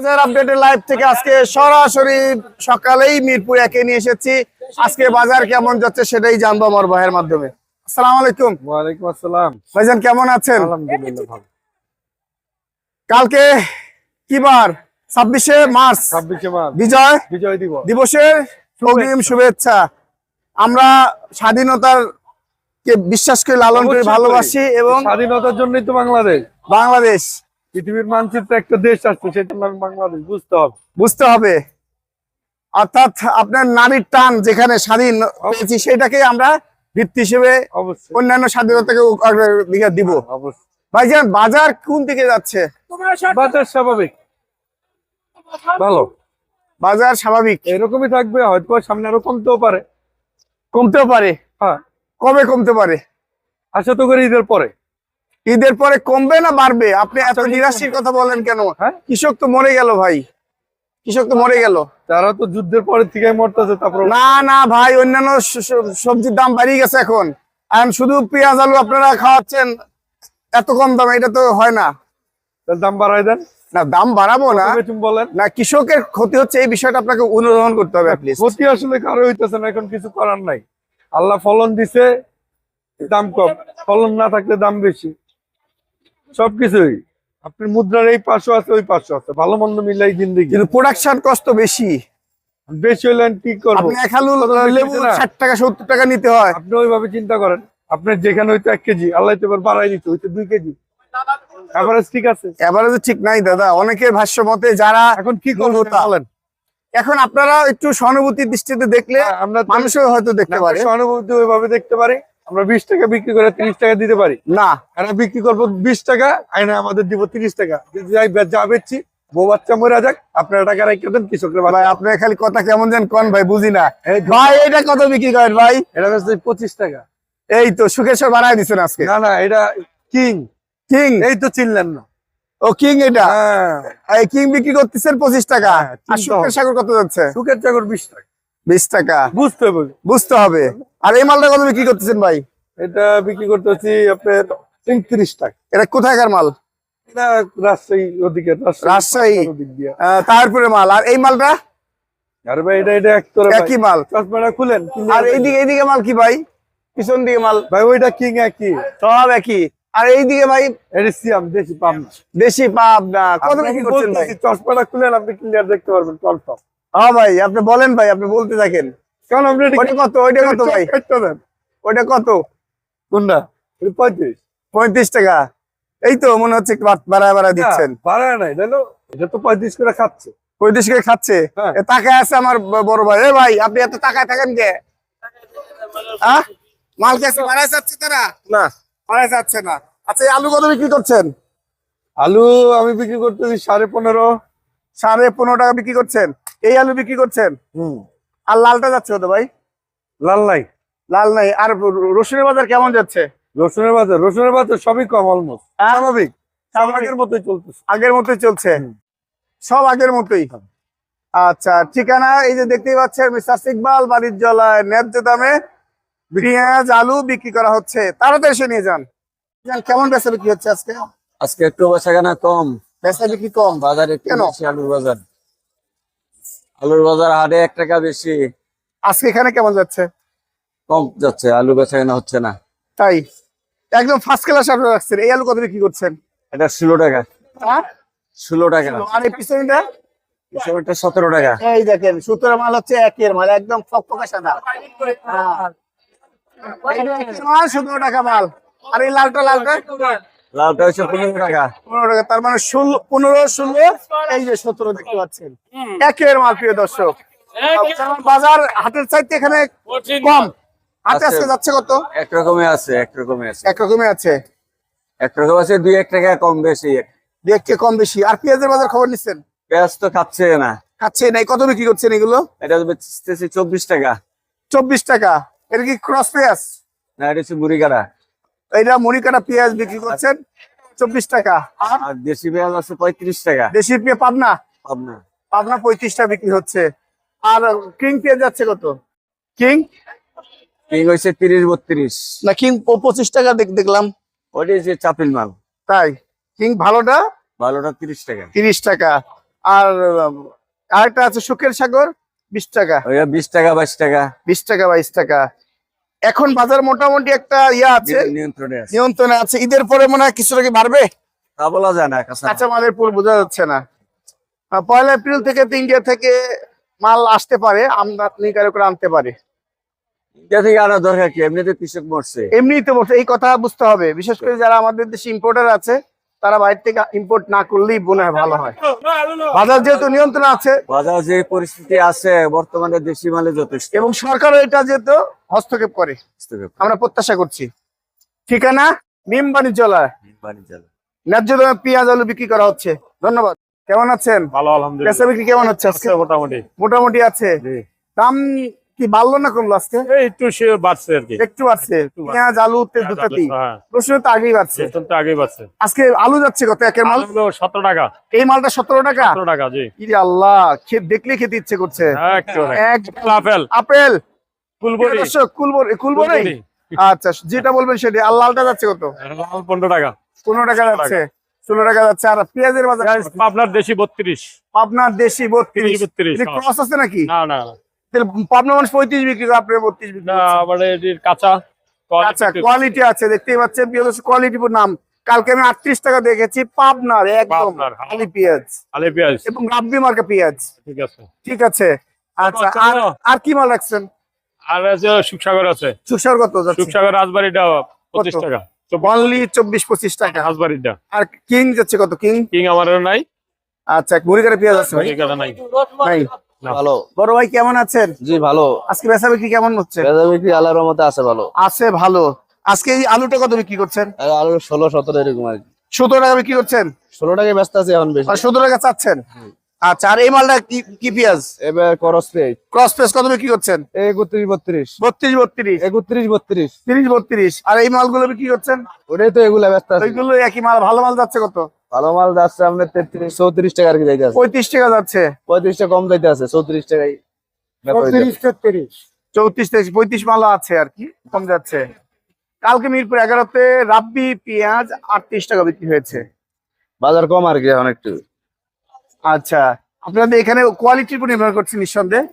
বাজার আপডেটের লাইভ থেকে আজকে সরাসরি সকালেই মিরপুর একে নিয়ে এসেছি। আজকে বাজার কেমন যাচ্ছে সেটাই জানব আমার ভাইয়ের মাধ্যমে। আসসালামু আলাইকুম। ওয়ালাইকুম আসসালাম। ভাইজান কেমন আছেন? কালকে কি বার ছাব্বিশে মার্চ। ছাব্বিশে মার্চ। বিজয়? বিজয় দিবস। দিবসের অগ্রিম শুভেচ্ছা। আমরা স্বাধীনতার কে বিশ্বাস করি লালন করি। ভালোবাসি এবং স্বাধীনতার জন্যই তো বাংলাদেশ। বাংলাদেশ। পৃথিবীর মানচিত্রে একটা দেশ আসছে সেটার নাম বাংলাদেশ বুঝতে হবে। বুঝতে হবে। অর্থাৎ আপনার নারীর টান যেখানে স্বাধীন পেয়েছি সেটাকে আমরা ভিত্তি হিসেবে অন্যান্য স্বাধীনতাকে অগ্রাধিকার দিব। অবশ্যই। ভাইজান বাজার কোন দিকে যাচ্ছে? বাজার স্বাভাবিক। ভালো। বাজার স্বাভাবিক। এরকমই থাকবে হয়তো সামনে আরও কমতেও পারে। কমতেও পারে। হ্যাঁ। কবে কমতে পারে? আশা তো করি ঈদের পরে। ঈদের পরে কমবে না বাড়বে? আপনি এত আচ্ছা, নিরাশির কথা বলেন কেন? হ্যাঁ? কৃষক তো মরে গেল ভাই। কৃষক তো মরে গেল। তারা তো যুদ্ধের পরে থেকে মরতেছে তারপর না না ভাই অন্যান্য সবজির দাম বাড়িয়ে গেছে এখন। এখন শুধু পেঁয়াজ আলু আপনারা খাওয়াচ্ছেন এত কম দাম এটা তো হয় না। দাম বাড়াই দেন। না দাম বাড়াবো না। বলেন। না কৃষকের ক্ষতি হচ্ছে এই বিষয়টা আপনাকে অনুধাবন করতে হবে। ক্ষতি আসলে কারও হইতেছে না এখন কিছু করার নাই। আল্লাহ ফলন দিছে দাম কম। ফলন না থাকলে দাম বেশি। সবকিছুই। আপনার মুদ্রার এই পাশও আছে ওই পাশও আছে। ভালো মন্দ মিলাই জিন্দিগি কিন্তু প্রোডাকশন কষ্ট বেশি। বেশি হইলে কি করব? আপনি এক আলু লেবু। ষাট টাকা সত্তর টাকা নিতে হয়। আপনি ওইভাবে চিন্তা করেন। আপনার যেখানে হইতো এক কেজি আল্লাহ তো এবার বাড়াই দিচ্ছে হইতো দুই কেজি। এভারেজ ঠিক আছে? ঠিক নাই দাদা। অনেকের ভাষ্য মতে যারা এখন কি করব মূলতা। বলেন। এখন আপনারা একটু সহানুভূতির দৃষ্টিতে দেখলে হ্যাঁ, আমরা মানুষও হয়তো দেখতে পারে। সহানুভূতি ওইভাবে দেখতে পারি। আমরা বিশ টাকা বিক্রি করে তিরিশ টাকা দিতে পারি? না। আমরা বিক্রি করব বিশ টাকা আইনা আমাদের দিব তিরিশ টাকা। যদি যাই যা বেচছি বউ বাচ্চা মরে যাক আপনারা টাকা রেখে দেন কৃষকরা ভাই আপনার খালি কথা কেমন কন ভাই বুঝি না। ভাই এটা কত বিক্রি করেন ভাই? এটা পঁচিশ টাকা। এই তো সুখেশ্বর বাড়াই দিচ্ছেন আজকে। না না এটা কিং। কিং? এই তো চিনলেন না। ও কিং এটা? হ্যাঁ। এই কিং বিক্রি করতেছেন পঁচিশ টাকা। হ্যাঁ, আর সুখের সাগর কত যাচ্ছে? সুখের চাকর বিশ টাকা। বিশ টাকা। বুঝতে হবে। বুঝতে হবে। আর এই মালটা কত বিক্রি করতেছেন ভাই? এটা বিক্রি করতেছি আপনার তিরিশ টাকা। এটা কোথাকার মাল? এটা রাজশাহী ওদিকে রাজশাহী। তারপরে মাল। আর এই মালটা? আরে ভাই এটা এটা একতরে একই মাল। চশমাটা খুলেন আর এইদিকে এইদিকে মাল কি ভাই? পিছন দিকে মাল। ভাই ওইটা কিং একই। সব একই। আর এইদিকে ভাই? দেশি দেশি কত করছেন ভাই? চশমাটা খুলেন আপনি ক্লিয়ার দেখতে পারবেন হ্যাঁ ভাই আপনি বলেন ভাই আপনি বলতে থাকেন। কারণ আপনি ওইটা কত? ওইটা কত ভাই? ওইটা কত? কোনটা? পঁয়ত্রিশ। পঁয়ত্রিশ টাকা? এই তো মনে হচ্ছে বাড়ায় বাড়ায় দিচ্ছেন। বাড়ায় নাই না? এটা তো পঁয়ত্রিশ করে খাচ্ছে। পঁয়ত্রিশ করে খাচ্ছে? হ্যাঁ। তাকায় আছে আমার বড় ভাই। এ ভাই আপনি এত থাকেন কে? আহ? মাল কাছে বাড়ায় যাচ্ছে তারা? না। বাড়ায় যাচ্ছে না। আচ্ছা আলু কত বিক্রি করছেন? আলু আমি বিক্রি করতেছি সাড়ে পনেরো। সাড়ে পনেরো টাকা বিক্রি করছেন। এই আলু বিক্রি করছেন? হম। আর লালটা যাচ্ছে কত ভাই? লাল নাই। লাল নাই। আর রসুনের বাজার কেমন যাচ্ছে? রসুনের বাজার রসুনের বাজার সবই কম অলমোস্ট হ্যাঁ? স্বাভাবিক। আগের মতোই চলতেছে। আগের মতোই চলছে? সব আগের মতোই? আচ্ছা ঠিকানা এই যে দেখতেই পাচ্ছেন মিস্টার ইকবাল বাড়ির জলায় ন্যায্য দামে পেঁয়াজ আলু বিক্রি করা হচ্ছে। তাড়াতাড়ি এসে নিয়ে যান। কেমন বেচা বিক্রি হচ্ছে আজকে? আজকে একটু বেচা কেনা কম। বেচা বিক্রি কম? বাজার কেন? আলুর বাজার। আলুর বাজার হাটে এক টাকা বেশি। আজকে এখানে কেমন যাচ্ছে? কম যাচ্ছে আলু বেচা কেনা হচ্ছে না। তাই? একদম ফার্স্ট ক্লাস আপনি রাখছেন এই আলু কত বিক্রি করছেন? এটা ষোলো টাকা। হ্যাঁ? ষোলো টাকা। আর এই পিছনটা সতেরো টাকা। এই দেখেন সুতরাং মাল হচ্ছে একের মাল একদম ফকফকা সাদা। হ্যাঁ। সতেরো টাকা মাল। আর এই লালটা লালটা? লালটা হচ্ছে পনেরো টাকা। পনেরো টাকা তার মানে ষোলো পনেরো ষোলো এই যে সতেরো দেখতে পাচ্ছেন। একের মাল প্রিয় দর্শক। বাজার হাটের চাইতে এখানে কম। আছে। আজকে যাচ্ছে কত? এক আছে একরকম আছে। একরকমই আছে। এক আছে দুই এক টাকা কম বেশি। দেখতে কম বেশি। আর পেঁয়াজের বাজার খবর নিচ্ছেন? পেঁয়াজ তো খাচ্ছে না। খাচ্ছে নাই কত বিক্রি করছেন এগুলো? এটা বেচতেছি চব্বিশ টাকা। চব্বিশ টাকা। এটা কি ক্রস পেঁয়াজ? না এটা হচ্ছে মুড়ি কাটা এটা মরিকাটা পেঁয়াজ বিক্রি করছেন চব্বিশ টাকা। আর দেশি পেঁয়াজ আছে পঁয়ত্রিশ টাকা। দেশি পেঁয়াজ পাবনা? পাবনা। পাবনা পঁয়ত্রিশ টাকা বিক্রি হচ্ছে। আর কিং পেঁয়াজ যাচ্ছে কত? কিং? কিং হয়েছে তিরিশ বত্রিশ। না কিং পঁচিশ টাকা দেখ- দেখলাম। ওইটা হচ্ছে চাপিল মাল। তাই? কিং ভালোটা? ভালোটা তিরিশ টাকা। তিরিশ টাকা। আর আরেকটা আছে সুখের সাগর বিশ টাকা। বিশ টাকা বাইশ টাকা। বিশ টাকা বাইশ টাকা। এখন বাজার মোটামুটি একটা ইয়া আছে। নিয়ন্ত্রণে আছে। ঈদের পরে মনে হয় কিছুটা কি বাড়বে? তা বলা যায় না কাঁচা মালের পুরো বোঝা যাচ্ছে না। পয়লা এপ্রিল থেকে তো ইন্ডিয়া থেকে মাল আসতে পারে আমদানি করে আনতে পারে। ইন্ডিয়া থেকে আনা দরকার কি? এমনিতে কৃষক মরছে। এমনিতে এই কথা বুঝতে হবে। বিশেষ করে যারা আমাদের দেশে ইম্পোর্টার আছে তারা বাইরে থেকে ইম্পোর্ট না করলেই মনে হয় ভালো হয়। বাজার যেহেতু নিয়ন্ত্রণ আছে বাজার যে পরিস্থিতি আছে বর্তমানে দেশি মালে যথেষ্ট। এবং সরকারও এটা যেহেতু হস্তক্ষেপ করে আমরা প্রত্যাশা করছি। ঠিকানা? মিম বাণিজ্যালয়। বাণিজ্য ন্যায্য দামে পেঁয়াজ আলু বিক্রি করা হচ্ছে। ধন্যবাদ। কেমন আছেন? ভালো আলহামদুলিল্লাহ। বিক্রি কেমন হচ্ছে মোটামুটি। মোটামুটি আছে। দাম কি বাড়লো না কমলো আজকে? একটু সে বাড়ছে আর কি। একটু বাড়ছে। পেঁয়াজ আলু তে দুটাতেই হ্যাঁ। প্রশ্ন তো আগেই বাড়ছে। তো আগেই বাড়ছে। আজকে আলু যাচ্ছে কত? একের মাল? সতেরো টাকা। এই মালটা সতেরো টাকা? সতেরো টাকা জি। ইরে আল্লাহ খেত দেখলে খেতে ইচ্ছে করছে। হ্যাঁ, আপেল। আপেল। দর্শক কুলবর কুলবর? আচ্ছা যেটা বলবেন সেটা। আর লালটা যাচ্ছে কত? লাল পনেরো টাকা। পনেরো টাকা যাচ্ছে। ষোলো টাকা যাচ্ছে। আর পেঁয়াজের বাজার আপনার দেশি বত্রিশ। আপনার দেশি বত্রিশ। বত্রিশ ক্রস আছে নাকি? না না। পাবনা মানুষ পঁয়ত্রিশ বিক্রি করে আপনার বত্রিশ বিক্রি মানে এটির কাঁচা আচ্ছা কোয়ালিটি আছে দেখতেই পাচ্ছেন কোয়ালিটি নাম। কালকে আমি আটত্রিশ টাকা দেখেছি পাবনার একদম হ্যাঁ। পেঁয়াজ। আলে পেঁয়াজ। এবং রাব্বি মার্কা পেঁয়াজ। ঠিক আছে। ঠিক আছে। আচ্ছা আচ্ছা, আর আর কি মাল রাখছেন? আর আছে সুখসাগর আছে। কত সুখসাগর রাজবাড়িটা পঁচিশ কত? টাকা অনলি চব্বিশ পঁচিশ টাকা। রাজবাড়িটা। আর কিং যাচ্ছে কত? কিং? কিং আমার নাই। আচ্ছা মুড়িকারে পেঁয়াজ আছে নাই নাই। না। ভালো। বড় ভাই কেমন আছেন? জি ভালো। আজকে বেচা বিক্রি কেমন হচ্ছে? পেঁয়াজ বিক্রি আল্লাহর রহমতে আছে ভালো। আছে ভালো। আজকে এই আলুটা কত বিক্রি করছেন? আর আলু ষোলো সতেরো এরকম আর কি। সতেরো টাকা বিক্রি করছেন? ষোলো টাকায় ব্যস্ত আছে এখন বেশি। সতেরো টাকা চাচ্ছেন? আচ্ছা আর এই মালটা কি কি পেঁয়াজ? এবার করস ক্রস কত বিক্রি করছেন? একত্রিশ বত্রিশ। বত্রিশ বত্রিশ। একত্রিশ বত্রিশ। তিরিশ বত্রিশ। আর এই মালগুলো বিক্রি করছেন? ওটাই তো এগুলা ব্যস্ত আছে। ওইগুলো একই মাল ভালো মাল যাচ্ছে কত? ভালো মাল যাচ্ছে আপনার তেত্রিশ চৌত্রিশ টাকা আর কি যাইতে আছে পঁয়ত্রিশ টাকা যাচ্ছে। পঁয়ত্রিশ টাকা কম যাইতে আছে চৌত্রিশ তেত্রিশ। চৌত্রিশ তেইশ পঁয়ত্রিশ মাল আছে আর কি কম যাচ্ছে। কালকে মিরপুর এগারোতে রাব্বি পেঁয়াজ আটত্রিশ টাকা বিক্রি হয়েছে। বাজার কম আর কি এখন একটু। আচ্ছা আপনাদের এখানে কোয়ালিটির উপর নির্ভর করছে নিঃসন্দেহে।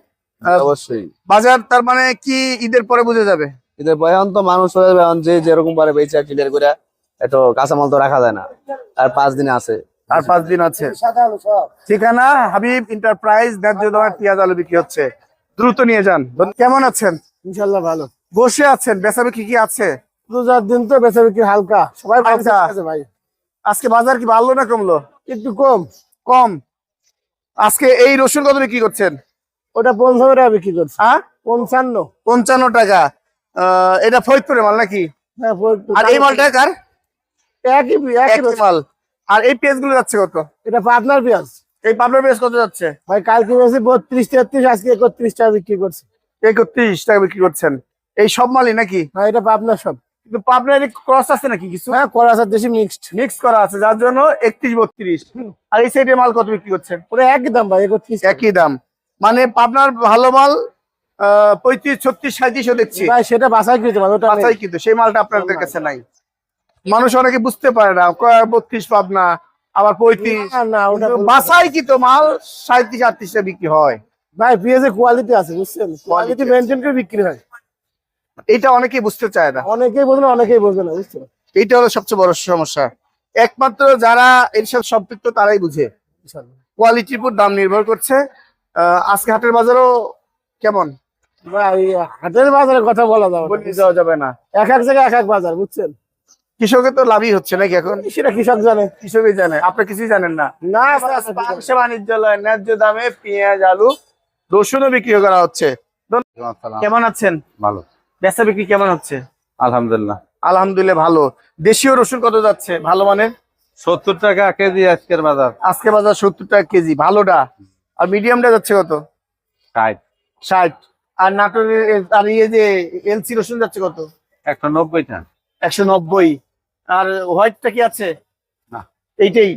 অবশ্যই। বাজার তার মানে কি ঈদের পরে বুঝে যাবে? কিন্তু এখন তো মানুষ হয়ে যাবে এখন যে যেরকম পারে বেচা ক্লিয়ার করে এত কাঁচামাল তো রাখা যায় না। আর পাঁচ দিন আছে। আর পাঁচ দিন আছে। ঠিকানা? হাবিব ন্যায্য দামে পেঁয়াজ আলু বিক্রি হচ্ছে। দ্রুত নিয়ে যান। কেমন আছেন? ইনশাল্লাহ ভালো। বসে আছেন। বেচা বিক্রি কি আছে? রোজার দিন তো বেচা বিক্রি হালকা। সবাই আচ্ছা। আছে ভাই। আজকে বাজার কি বাড়লো না কমলো? একটু কম। কম। আজকে এই রসুন কত বিক্রি করছেন? ওটা পঞ্চান্ন টাকা বিক্রি করছে। হ্যাঁ? পঞ্চান্ন। পঞ্চান্ন টাকা। আহ, এটা ফরিদপুরের মাল নাকি? হ্যাঁ, আর এই মালটা কার? একই একই মাল। আর এই পেঁয়াজগুলো যাচ্ছে কত? এটা পাবনার পেঁয়াজ। এই পাবনার পেঁয়াজ কত যাচ্ছে? ভাই কালকে বেশি বত্রিশ তেত্রিশ আজকে একত্রিশ টাকা বিক্রি করছে। একত্রিশ টাকা বিক্রি করছেন। এই সব মালই নাকি? হ্যাঁ এটা পাবনার সব। কিন্তু পাবনার ক্রস আছে নাকি কিছু? হ্যাঁ দেশি মিক্সড মিক্স করা আছে যার জন্য একত্রিশ বত্রিশ। আর এই সাইডের মাল কত বিক্রি করছেন? ওটা একই দাম ভাই একত্রিশ একই দাম। মানে পাবনার ভালো মাল পঁয়ত্রিশ ছত্রিশ সাঁত্রিশও দেখছি। ভাই সেটা বাসায় কিন্তু সেই মালটা আপনাদের কাছে নাই। মানুষ অনেকে বুঝতে পারে না বত্রিশ পাবনা আবার পঁয়ত্রিশ। বাসাই কিন্তু মাল সাঁত্রিশ আটত্রিশটা বিক্রি হয়? ভাই পেঁয়াজের কোয়ালিটি আছে বুঝছেন? কোয়ালিটি মেনটেন করে বিক্রি হয়। এটা অনেকেই বুঝতে চায় না। অনেকেই বোঝে না অনেকেই বোঝে না বুঝছেন? এইটা হলো সবচেয়ে বড় সমস্যা। একমাত্র যারা এর সাথে সম্পৃক্ত তারাই বুঝে। কোয়ালিটির উপর দাম নির্ভর করছে। আজকে হাটের বাজারও কেমন? ভাই হাটের বাজারের কথা বলা যাবে যাওয়া যাবে না। এক এক জায়গায় এক এক বাজার বুঝছেন? কৃষকের তো লাভই হচ্ছে নাকি এখন? সেটা কৃষক জানে। কৃষকই জানে। আপনি কিছুই জানেন না? না বাণিজ্যালয় ন্যায্য দামে পেঁয়াজ আলু রসুনও বিক্রি করা হচ্ছে। কেমন আছেন? ভালো। বেচা বিক্রি কেমন হচ্ছে? আলহামদুলিল্লাহ। আলহামদুলিল্লাহ ভালো। দেশীয় রসুন কত যাচ্ছে? ভালো মানের? সত্তর টাকা কেজি আজকের বাজার। আজকে বাজার সত্তর টাকা কেজি ভালোটা? আর মিডিয়ামটা যাচ্ছে কত? ষাট। ষাট। আর নাটোরের আর ইয়ে যে এলসি রসুন যাচ্ছে কত? একশো নব্বই টাকা একশো নব্বই। আর হোয়াইটটা কি আছে। এইটাই।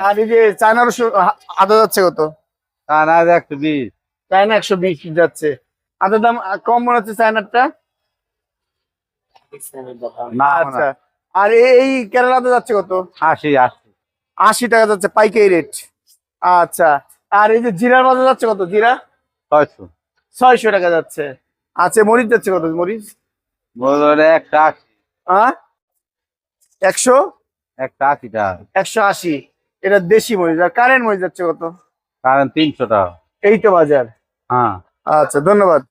আর এই যে চায়না রসুন আ- আদা যাচ্ছে কত? আজ একশো বিশ। চায়না একশো বিশ যাচ্ছে। আদার দাম কম মনে হচ্ছে চায়নারটা আচ্ছা। আর এই কেরালাতে যাচ্ছে কত? আশি আশি। আশি টাকা যাচ্ছে পাইকারি রেট আচ্ছা। আর এই যে জিরার বাজার যাচ্ছে কত? জিরা? ছয়শো। ছয়শো টাকা যাচ্ছে। আচ্ছা মরিচ যাচ্ছে কত? মরিচ? একটা আশি। হ্যাঁ একশো? একটা আশি টাকা একশো আশি। এটা দেশি মরিচ। আর কারেন্ট মরিচ যাচ্ছে কত? কারেন্ট তিনশো টাকা এই তো বাজার। হ্যাঁ। আচ্ছা ধন্যবাদ।